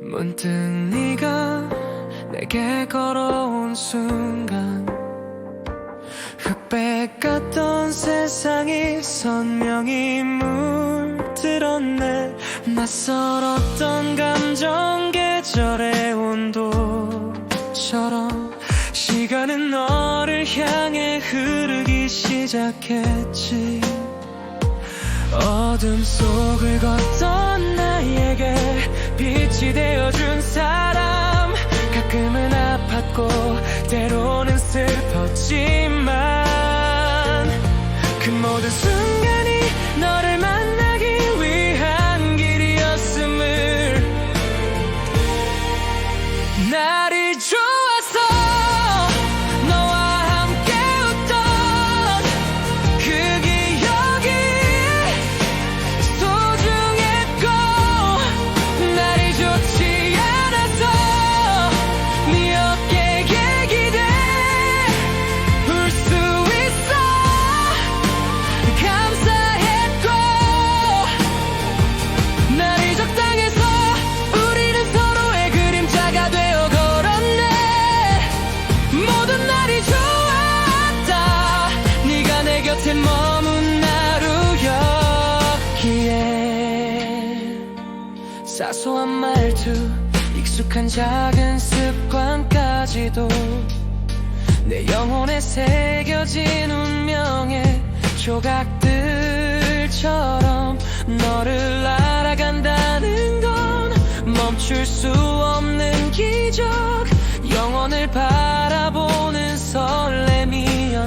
문득 네가 내게 걸어온 순간 흑백 같던 세상이 선명히 물들었네. 낯설었던 감정 계절의 온도처럼 시간은 너를 향해 흐르기 시작했지. 어둠 속을 걷던 나에게 빛이 되어준 사람 사소한 말투 익숙한 작은 습관까지도 내 영혼에 새겨진 운명의 조각들처럼 너를 알아간다는 건 멈출 수 없는 기적 영혼을 바라보는 설렘이었다네.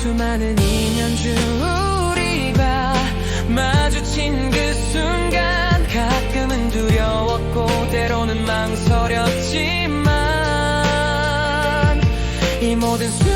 수많은 인연 중 이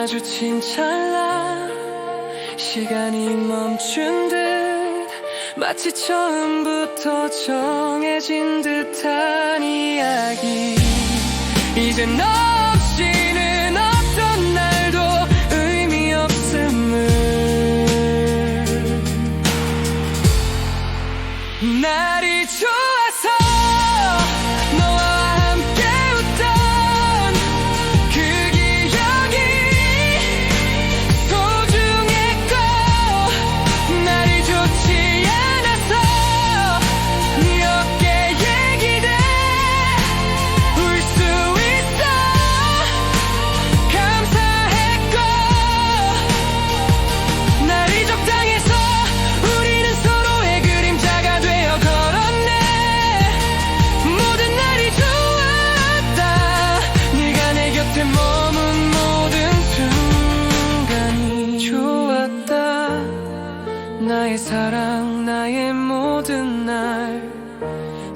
마주친 찰나 시간이 멈춘 듯 마치 처음부터 정해진 듯한 이야기. 이제 너 없이 나의 모든 날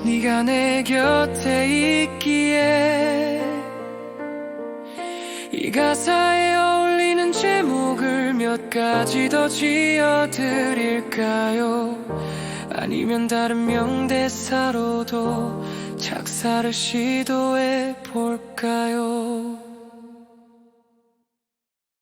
네가 내 곁에 있기에 이 가사에 어울리는 제목을 몇 가지 더 지어드릴까요? 아니면 다른 명대사로도 작사를 시도해 볼까요?